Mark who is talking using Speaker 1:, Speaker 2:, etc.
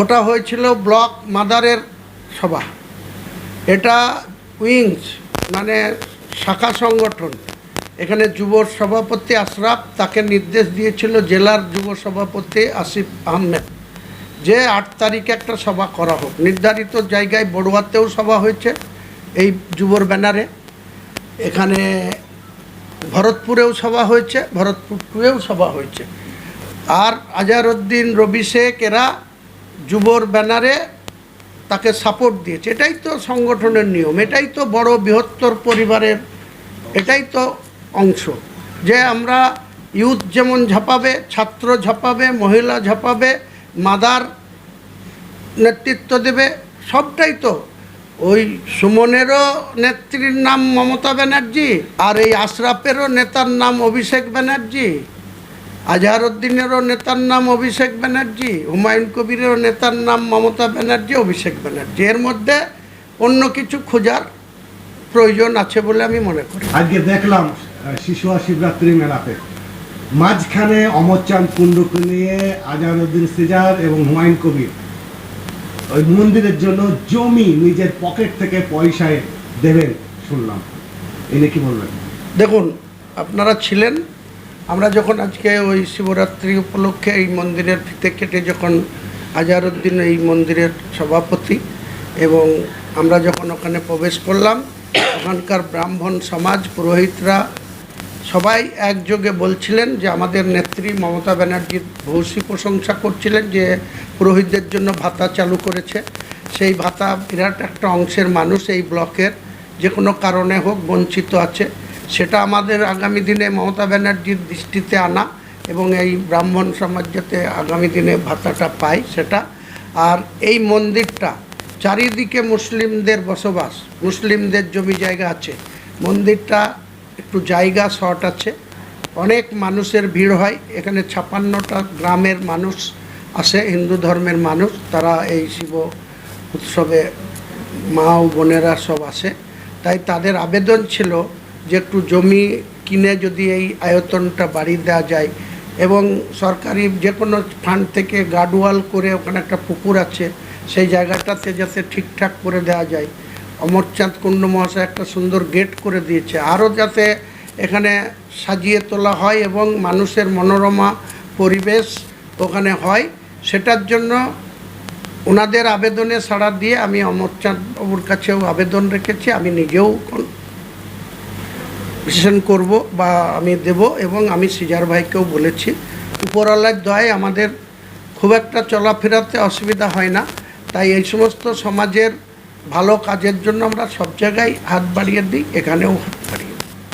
Speaker 1: ওটা হয়েছিল ব্লক মাদারের সভা। এটা উইংস মানে শাখা সংগঠন। এখানে যুব সভাপতি আশরাফ তাকে নির্দেশ দিয়েছিল জেলার যুব সভাপতি আসিফ আহমেদ যে আট তারিখে একটা সভা করা হোক। নির্ধারিত জায়গায় বড়ুয়াতেও সভা হয়েছে এই যুবর ব্যানারে। এখানে ভরতপুরেও সভা হয়েছে ভরতপুর টুয়েও সভা হয়েছে। আর আজারউদ্দিন, রবি শেখ এরা যুবর ব্যানারে তাকে সাপোর্ট দিয়েছে। এটাই তো সংগঠনের নিয়ম, এটাই তো বড় বৃহত্তর পরিবারের, এটাই তো অংশ। যে আমরা ইউথ যেমন ঝাঁপাবে, ছাত্র ঝাঁপাবে, মহিলা ঝাঁপাবে মাদার নেতৃত্ব দেবে, সবটাই তো। ওই সুমনেরও নেত্রীর নাম মমতা ব্যানার্জি, আর এই আশরাফেরও নেতার নাম অভিষেক ব্যানার্জি। আজহারউদ্দিনেরও নেতার নাম অভিষেক ব্যানার্জি হুমায়ুন কবিরেরও নেতার নাম মমতা ব্যানার্জি অভিষেক ব্যানার্জি। এর মধ্যে অন্য কিছু খোঁজার প্রয়োজন আছে বলে আমি মনে করি।
Speaker 2: আজকে দেখলাম শিশু শিবরাত্রি মেলাতে। মাঝখানে অমরচাঁদ কুণ্ডুকে নিয়ে আজহারউদ্দিন সিজার এবং হুমায়ুন কবির। ওই মন্দিরের জন্য জমি নিজের পকেট থেকে পয়সায় দেবেন শুনলাম। এনে কি বলবেন?
Speaker 1: দেখুন আপনারা ছিলেন আমরা যখন আজকে ওই শিবরাত্রি উপলক্ষে এই মন্দিরের ফিতে কেটে যখন আজহারউদ্দিন এই মন্দিরের সভাপতি এবং আমরা যখন ওখানে প্রবেশ করলাম, ওখানকার ব্রাহ্মণ সমাজ পুরোহিতরা সবাই একযোগে বলছিলেন যে আমাদের নেত্রী মমতা ব্যানার্জির ভূয়সী প্রশংসা করছিলেন যে পুরোহিতদের জন্য ভাতা চালু করেছে। সেই ভাতা বিরাট একটা অংশের মানুষ এই ব্লকের, যে কোনো কারণে হোক বঞ্চিত আছে। সেটা আমাদের আগামী দিনে মমতা ব্যানার্জির দৃষ্টিতে আনা এবং এই ব্রাহ্মণ সমাজ যাতে আগামী দিনে ভাতাটা পায় সেটা। আর এই মন্দিরটা, চারিদিকে মুসলিমদের বসবাস, মুসলিমদের জমি জায়গা আছে। মন্দিরটা একটু জায়গা শর্ট আছে। অনেক মানুষের ভিড় হয়। এখানে ছাপান্নটা গ্রামের মানুষ আসে, হিন্দু ধর্মের মানুষ। তারা এই শিব উৎসবে মা ও বোনেরা সব আসে। তাই তাদের আবেদন ছিল যে একটু জমি কিনে যদি এই আয়তনটা বাড়িয়ে দেওয়া যায় এবং সরকারি যে কোনো ফান্ড থেকে গার্ডওয়াল করে ওখানে একটা পুকুর আছে, সেই জায়গাটাতে যাতে ঠিকঠাক করে দেওয়া যায়। অমরচাঁদ কুণ্ড মহাশয় একটা সুন্দর গেট করে দিয়েছে। আরও যাতে এখানে সাজিয়ে তোলা হয় এবং মানুষের মনোরমা পরিবেশ ওখানে হয়, সেটার জন্য ওনাদের আবেদনে সাড়া দিয়ে আমি অমরচাঁদ বাবুর কাছেও আবেদন রেখেছি। আমি নিজেও ডিসিশন করব বা আমি দেব এবং আমি সিজার ভাইকেও বলেছি, উপরওয়ালার দয় আমাদের খুব একটা চলাফেরাতে অসুবিধা হয় না তাই এই সমস্ত সমাজের ভালো কাজের জন্য আমরা সব জায়গায় হাত বাড়িয়ে দিই, এখানেও হাত বাড়িয়ে।